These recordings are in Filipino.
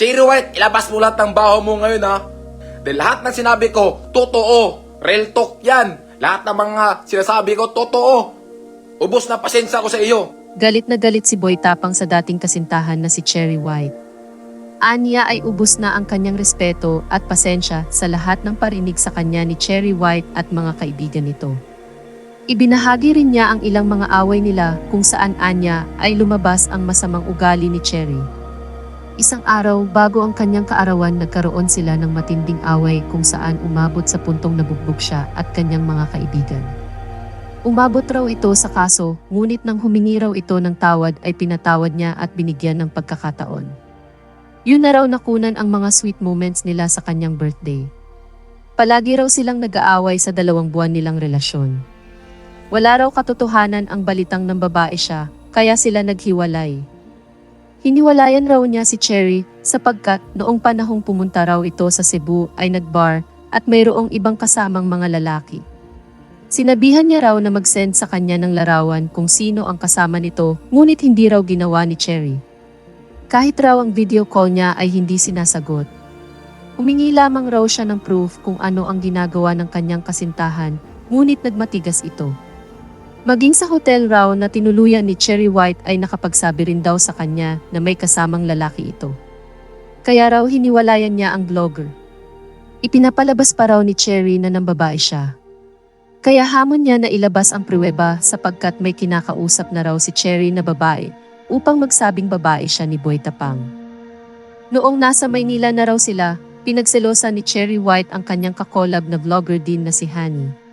Cherry White, ilabas mo lahat ng baho mo ngayon ha. Dahil lahat ng sinabi ko, totoo. Real talk yan. Lahat ng mga sinasabi ko, totoo. Ubus na pasensya ko sa iyo. Galit na galit si Boy Tapang sa dating kasintahan na si Cherry White. Anya ay ubos na ang kanyang respeto at pasensya sa lahat ng parinig sa kanya ni Cherry White at mga kaibigan nito. Ibinahagi rin niya ang ilang mga away nila kung saan Anya ay lumabas ang masamang ugali ni Cherry. Isang araw bago ang kanyang kaarawan nagkaroon sila ng matinding away kung saan umabot sa puntong nabugbog siya at kanyang mga kaibigan. Umabot raw ito sa kaso, ngunit nang humingi raw ito ng tawad ay pinatawad niya at binigyan ng pagkakataon. Yun na raw nakunan ang mga sweet moments nila sa kanyang birthday. Palagi raw silang nag-aaway sa dalawang buwan nilang relasyon. Wala raw katotohanan ang balitang ng babae siya, kaya sila naghiwalay. Hiniwalayan raw niya si Cherry sapagkat noong panahong pumunta raw ito sa Cebu ay nagbar at mayroong ibang kasamang mga lalaki. Sinabihan niya raw na mag-send sa kanya ng larawan kung sino ang kasama nito, ngunit hindi raw ginawa ni Cherry. Kahit raw ang video call niya ay hindi sinasagot. Humingi lamang raw siya ng proof kung ano ang ginagawa ng kanyang kasintahan, ngunit nagmatigas ito. Maging sa hotel raw na tinuluyan ni Cherry White ay nakapagsabi rin daw sa kanya na may kasamang lalaki ito. Kaya raw hiniwalayan niya ang vlogger. Ipinapalabas pa raw ni Cherry na nambabae siya. Kaya hamon niya na ilabas ang pruweba sapagkat may kinakausap na raw si Cherry na babae upang magsabing babae siya ni Boy Tapang. Noong nasa Maynila na raw sila, pinagselosa ni Cherry White ang kanyang kakolab na vlogger din na si Honey.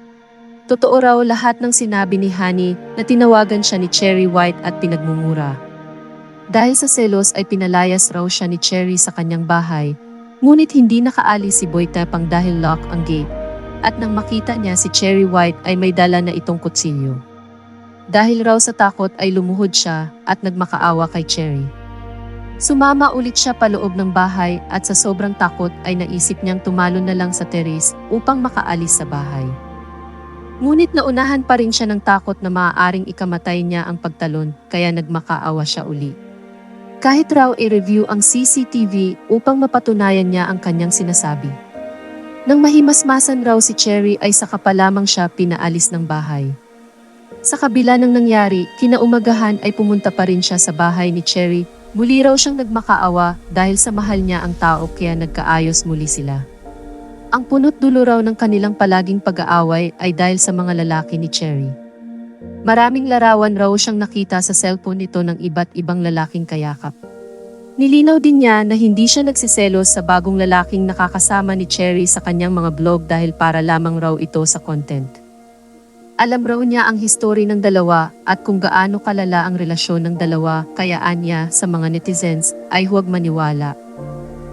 Totoo raw lahat ng sinabi ni Honey na tinawagan siya ni Cherry White at pinagmumura. Dahil sa selos ay pinalayas raw siya ni Cherry sa kanyang bahay, ngunit hindi nakaalis si Boy Tapang dahil lock ang gate. At nang makita niya si Cherry White ay may dala na itong kutsilyo. Dahil raw sa takot ay lumuhod siya at nagmakaawa kay Cherry. Sumama ulit siya paloob ng bahay at sa sobrang takot ay naisip niyang tumalon na lang sa teres upang makaalis sa bahay. Ngunit naunahan pa rin siya ng takot na maaaring ikamatay niya ang pagtalon kaya nagmakaawa siya uli. Kahit raw i-review ang CCTV upang mapatunayan niya ang kanyang sinasabi. Nang mahimasmasan raw si Cherry ay saka pa lamang siya pinaalis ng bahay. Sa kabila ng nangyari, kinaumagahan ay pumunta pa rin siya sa bahay ni Cherry. Muli raw siyang nagmakaawa dahil sa mahal niya ang tao kaya nagkaayos muli sila. Ang punot dulo raw ng kanilang palaging pag-aaway ay dahil sa mga lalaki ni Cherry. Maraming larawan raw siyang nakita sa cellphone nito ng iba't ibang lalaking kayakap. Nilinaw din niya na hindi siya nagsiselos sa bagong lalaking nakakasama ni Cherry sa kanyang mga blog dahil para lamang raw ito sa content. Alam raw niya ang history ng dalawa at kung gaano kalala ang relasyon ng dalawa kaya anya sa mga netizens ay huwag maniwala.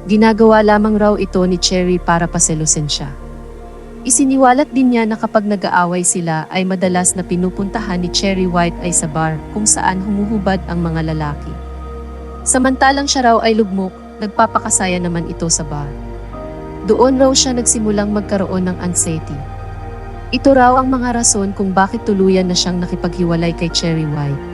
Ginagawa lamang raw ito ni Cherry para paselusin siya. Isiniwalat din niya na kapag nag-aaway sila ay madalas na pinupuntahan ni Cherry White ay sa bar kung saan humuhubad ang mga lalaki. Samantalang siya raw ay lugmok, nagpapakasaya naman ito sa bar. Doon raw siya nagsimulang magkaroon ng anxiety. Ito raw ang mga rason kung bakit tuluyan na siyang nakipaghiwalay kay Cherry White.